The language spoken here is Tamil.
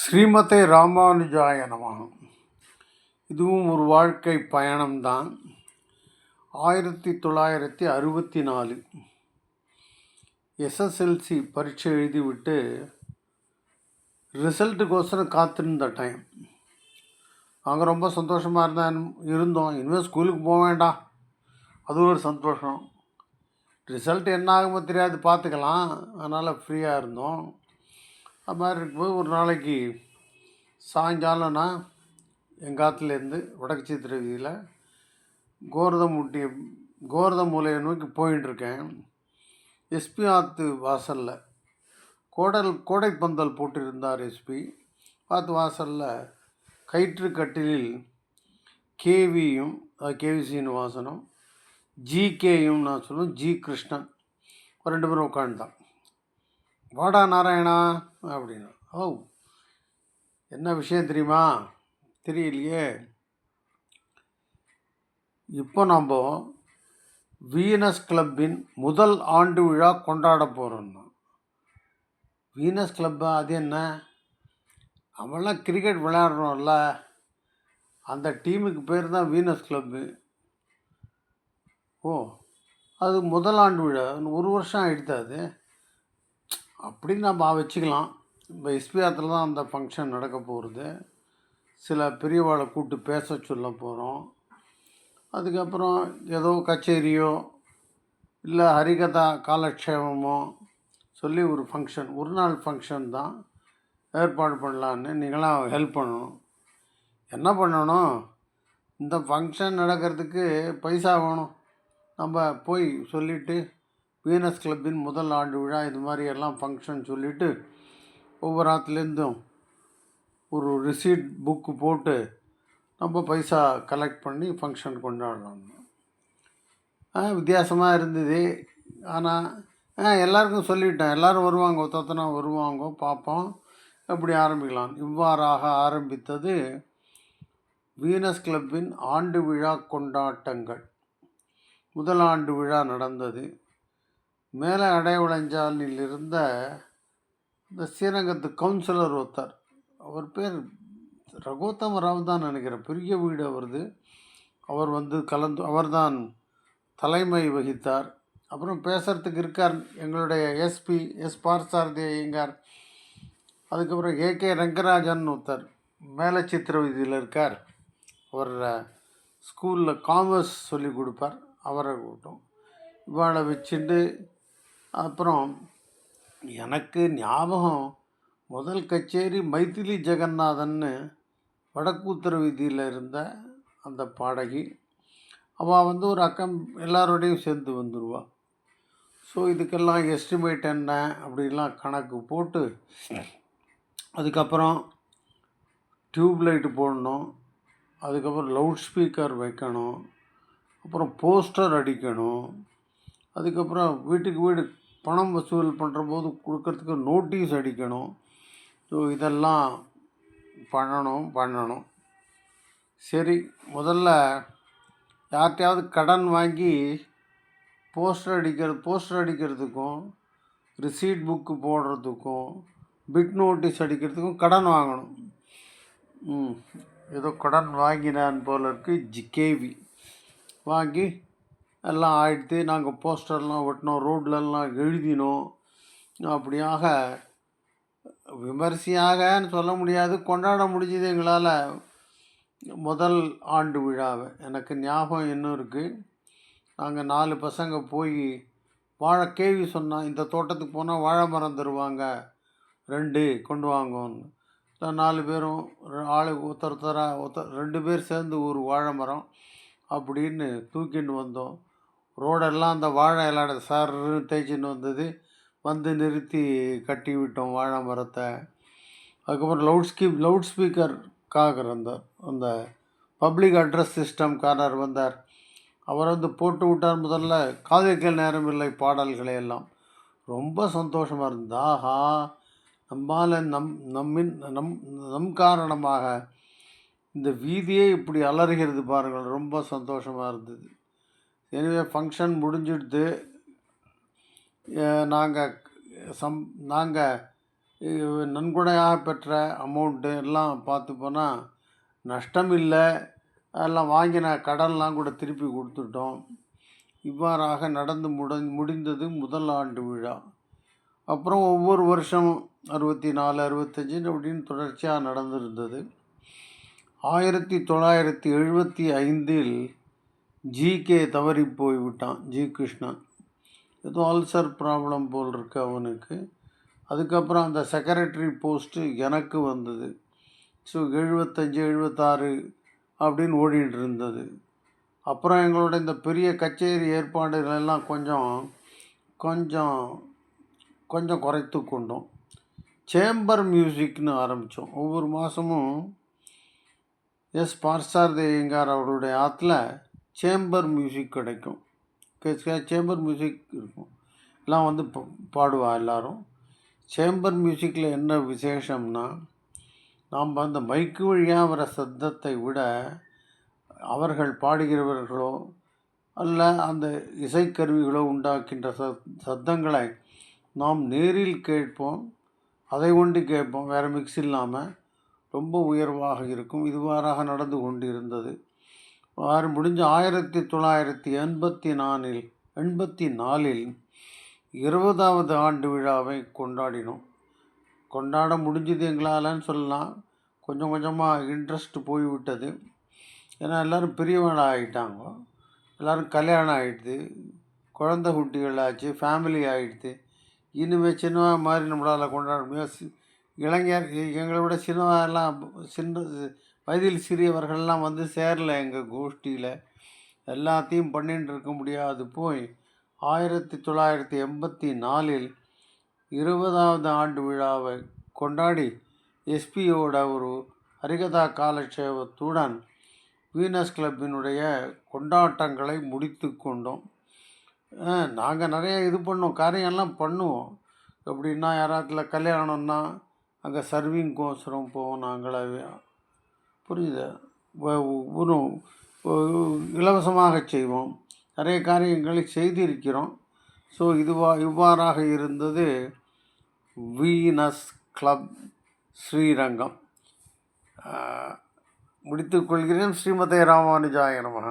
ஸ்ரீமதே ராமானுஜாய நமகம் இதுவும் ஒரு வாழ்க்கை பயணம்தான். ஆயிரத்தி தொள்ளாயிரத்தி அறுபத்தி நாலு. எஸ்எஸ்எல்சி பரீட்சை எழுதிவிட்டு ரிசல்ட்டுக்கோசரம் காத்திருந்த டைம் நாங்கள் ரொம்ப சந்தோஷமாக இருந்தேன் இருந்தோம். இனிமேல் ஸ்கூலுக்கு போக வேண்டாம் அது ஒரு சந்தோஷம். ரிசல்ட் என்ன ஆகுமோ தெரியாது பார்த்துக்கலாம். அதனால் ஃப்ரீயாக இருந்தோம். அது மாதிரி இருக்கும்போது ஒரு நாளைக்கு சாயங்காலம்னா எங்கள் வடக்கு சித்திர வீதியில் கோரதம் முட்டி கோரதம் மூலையை நோக்கி போயின்ட்டுருக்கேன் எஸ்பி ஆற்று வாசலில் கோடல் கோடைப்பந்தல் போட்டிருந்தார் எஸ்பி. ஆற்று வாசலில் கயிற்று கட்டிலில் கேவியும் கேவி சீனிவாசனும் ஜிகேயும் நான் சொல்லுவேன் ஜி கிருஷ்ணன். ஒரு ரெண்டு பேரும் உட்காந்துட்டான் வாடா நாராயணா அப்படின்னு. ஓ என்ன விஷயம் தெரியுமா? தெரியலையே. இப்போ நம்ம வீனஸ் கிளப்பின் முதல் ஆண்டு விழா கொண்டாட போகிறோம்னா வீனஸ் கிளப்பா அது என்ன? அவெல்லாம் கிரிக்கெட் விளையாடுறோம்ல. அந்த டீமுக்கு பேர் தான் வீனஸ் கிளப்பு. ஓ அது முதல் ஆண்டு விழா. இன்னும் ஒரு வருஷம் ஆகிடுது அது? அப்படின்னு நம்ம வச்சுக்கலாம். இப்போ எஸ்பிஆத்தில் தான் அந்த ஃபங்க்ஷன் நடக்க போகிறது சில பெரியவாளை கூப்பிட்டு பேச சொல்ல போகிறோம் அதுக்கப்புறம் ஏதோ கச்சேரியோ இல்லை ஹரிகதா காலக்ஷேபமோ சொல்லி ஒரு ஃபங்க்ஷன் ஒரு நாள் ஃபங்க்ஷன் தான் ஏற்பாடு பண்ணலான்னு நீங்களாம் ஹெல்ப் பண்ணணும். என்ன பண்ணணும்? இந்த ஃபங்க்ஷன் நடக்கிறதுக்கு பைசா வேணும். நம்ம போய் சொல்லிவிட்டு வீனஸ் கிளப்பின் முதல் ஆண்டு விழா இது மாதிரி எல்லாம் ஃபங்க்ஷன் சொல்லிவிட்டு ஒவ்வொரு ஆற்றுலேருந்தும் ஒரு ரிசீட் புக்கு போட்டு நம்ம பைசா கலெக்ட் பண்ணி ஃபங்க்ஷன் கொண்டாடலாம் வித்தியாசமாக இருந்தது. ஆனால் எல்லாருக்கும் சொல்லிவிட்டேன் எல்லோரும் வருவாங்க ஒத்தொத்தனா வருவாங்க பார்ப்போம். அப்படி ஆரம்பிக்கலாம்? இவ்வாறாக ஆரம்பித்தது வீனஸ் கிளப்பின் ஆண்டு விழா கொண்டாட்டங்கள். முதல் ஆண்டு விழா நடந்தது. மேலே அடையவிளைஞ்சாலில் இருந்த இந்த ஸ்ரீரங்கத்து கவுன்சிலர் ஒருத்தர். அவர் பேர் ரகோத்தம ராவ் தான் நினைக்கிறேன். பெரிய வீடு அவரது. அவர் வந்து கலந்து அவர்தான் தலைமை வகித்தார். அப்புறம் பேசுகிறதுக்கு இருக்கார். எங்களுடைய எஸ்பி எஸ் பார்சாரதி ஐயங்கார். அதுக்கப்புறம் ஏகே ரங்கராஜன் ஒருத்தர். மேலே சித்திர வீதியில் இருக்கார். அவர் ஸ்கூலில் காமர்ஸ் சொல்லி கொடுப்பார். அவரை கூட்டம். இவாளை வச்சுட்டு அப்புறம் எனக்கு ஞாபகம் முதல் கச்சேரி மைதிலி ஜெகநாதன்னு வடக்கூத்தர வீதியில் இருந்த அந்த பாடகி. அவள் வந்து ஒரு அக்கம் எல்லாரோடையும் சேர்ந்து வந்துடுவாள் ஸோ இதுக்கெல்லாம் எஸ்டிமேட் என்ன அப்படிலாம் கணக்கு போட்டு அதுக்கப்புறம் டியூப் லைட்டு போடணும் அதுக்கப்புறம் லவுட் ஸ்பீக்கர் வைக்கணும் அப்புறம் போஸ்டர் அடிக்கணும் அதுக்கப்புறம் வீட்டுக்கு வீடு பணம் வசூல் பண்ணுற போது கொடுக்கறதுக்கு நோட்டீஸ் அடிக்கணும். ஸோ இதெல்லாம் பண்ணணும் பண்ணணும். சரி முதல்ல யார்கிட்டையாவது கடன் வாங்கி போஸ்டர் அடிக்கிறது போஸ்டர் அடிக்கிறதுக்கும் ரிசீட் புக்கு போடுறதுக்கும் பிட் நோட்டீஸ் அடிக்கிறதுக்கும் கடன் வாங்கணும். ம் ஏதோ கடன் வாங்கினான் போல இருக்குது ஜிகேவி வாங்கி எல்லாம் ஆயிடுத்து நாங்கள் போஸ்டர்லாம் ஒட்டினோம் ரோட்லலாம் எழுதினோம். அப்படியாக விமர்சையாகன்னு சொல்ல முடியாது கொண்டாட முடிஞ்சது எங்களால் முதல் ஆண்டு விழாவை. எனக்கு ஞாபகம் இன்னும் இருக்குது நாங்கள் நாலு பசங்க போய் வாழை கேவி சொன்னோம் இந்த தோட்டத்துக்கு போனால் வாழை மரம் தருவாங்க ரெண்டு கொண்டு வாங்கன்னு. நாலு பேரும் ஆளு ஒருத்தர் ஒருத்தராக ஒருத்தர் ரெண்டு பேர் சேர்ந்து ஒரு வாழை மரம் அப்படின்னு தூக்கிட்டு வந்தோம். ரோடெல்லாம் அந்த வாழை இலாட சார் தேய்ச்சின்னு வந்தது. வந்து நிறுத்தி கட்டி விட்டோம் வாழை மரத்தை. அதுக்கப்புறம் லவுட் ஸ்கீப் லவுட் ஸ்பீக்கருக்காக இருந்தார் அந்த பப்ளிக் அட்ரஸ் சிஸ்டம்காரர் வந்தார். அவர் வந்து போட்டு விட்டார் முதல்ல. காதிர்கள் நேரம் இல்லை பாடல்களை எல்லாம். ரொம்ப சந்தோஷமாக இருந்தது. ஆஹா நம்மால் நம் நம்மின் நம் நம் காரணமாக இந்த வீதியே இப்படி அலறுகிறது பாருங்கள். ரொம்ப சந்தோஷமாக இருந்தது. எனவே ஃபங்க்ஷன் முடிஞ்சிடுது. நாங்கள் சம் நாங்கள் நன்கொடையாக பெற்ற அமௌண்ட்டு எல்லாம் பார்த்து போனால் நஷ்டம் இல்லை எல்லாம் வாங்கின கடன்லாம் கூட திருப்பி கொடுத்துட்டோம். இவ்வாறாக நடந்து முடி முடிந்தது முதல் ஆண்டு விழா. அப்புறம் ஒவ்வொரு வருஷம் அறுபத்தி நாலு அறுபத்தஞ்சு அப்படின்னு தொடர்ச்சியாக நடந்திருந்தது. ஆயிரத்தி தொள்ளாயிரத்தி எழுபத்தி ஐந்தில் ஜிகே தவறி போய்விட்டான் ஜி கிருஷ்ணன். ஏதோ அல்சர் ப்ராப்ளம் போல் இருக்கு அவனுக்கு. அதுக்கப்புறம் அந்த செக்ரட்டரி போஸ்ட்டு எனக்கு வந்தது. ஸோ எழுபத்தஞ்சு எழுபத்தாறு அப்படின்னு ஓடிட்டு இருந்தது. அப்புறம் எங்களோட இந்த பெரிய கச்சேரி ஏற்பாடுகள் எல்லாம் கொஞ்சம் கொஞ்சம் கொஞ்சம் குறைத்து கொண்டோம். சேம்பர் மியூசிக்னு ஆரம்பித்தோம் ஒவ்வொரு மாதமும் எஸ். பார்சார் தேயங்கார் அவருடைய ஆற்றுல சேம்பர் மியூசிக் கிடைக்கும். சேம்பர் மியூசிக் இருக்கும். எல்லாம் வந்து பாடுவா எல்லோரும். சேம்பர் மியூசிக்கில் என்ன விசேஷம்னா நாம் அந்த மைக்கு வழியாக வர சத்தத்தை விட அவர்கள் பாடுகிறவர்களோ அல்ல அந்த இசைக்கருவிகளோ உண்டாக்கின்ற சத் சத்தங்களை நாம் நேரில் கேட்போம். அதை கொண்டு கேட்போம். வேறு மிக்ஸ் இல்லாமல் ரொம்ப உயர்வாக இருக்கும். இதுவாறாக நடந்து கொண்டு இருந்தது ஆறு முடிஞ்ச ஆயிரத்தி தொள்ளாயிரத்தி எண்பத்தி நாலில் எண்பத்தி நாலில் இருபதாவது ஆண்டு விழாவை கொண்டாடினோம். கொண்டாட முடிஞ்சது எங்களாலன்னு சொல்லலாம். கொஞ்சம் கொஞ்சமாக இன்ட்ரெஸ்ட் போய்விட்டது. ஏன்னா எல்லோரும் பெரியவங்களாக ஆகிட்டாங்க எல்லோரும் கல்யாணம் ஆகிடுது குழந்தை குட்டிகள் ஆச்சு ஃபேமிலி ஆகிடுது இனிமேல் சின்னவா மாதிரி நம்மளால் கொண்டாட முடியாது இளைஞர் எங்களை விட சின்னவா எல்லாம் சின்ன வயதில் சிறியவர்கள்லாம் வந்து சேரல எங்கள் கோஷ்டியில். எல்லாத்தையும் பண்ணிட்டு இருக்க முடியாது. போய் ஆயிரத்தி தொள்ளாயிரத்தி எண்பத்தி நாலில் இருபதாவது ஆண்டு விழாவை கொண்டாடி எஸ்பியோட ஒரு ஹரிகதா காலட்சேபத்துடன் வீனஸ் கிளப்பினுடைய கொண்டாட்டங்களை முடித்து கொண்டோம். நாங்கள் நிறைய இது பண்ணோம். காரியம்லாம் பண்ணுவோம். எப்படின்னா யாராத்துல கல்யாணம்னா அங்கே சர்விங்கோசரம் போவோம் நாங்களாவே புரியுதா? ஒரு இலவசமாக செய்வோம். நிறைய காரியங்களை செய்திருக்கிறோம். ஸோ இதுவா இவ்வாறாக இருந்தது வீனஸ் கிளப் ஸ்ரீரங்கம். முடித்துக்கொள்கிறேன் ஸ்ரீமதே ராமானுஜாய நமக.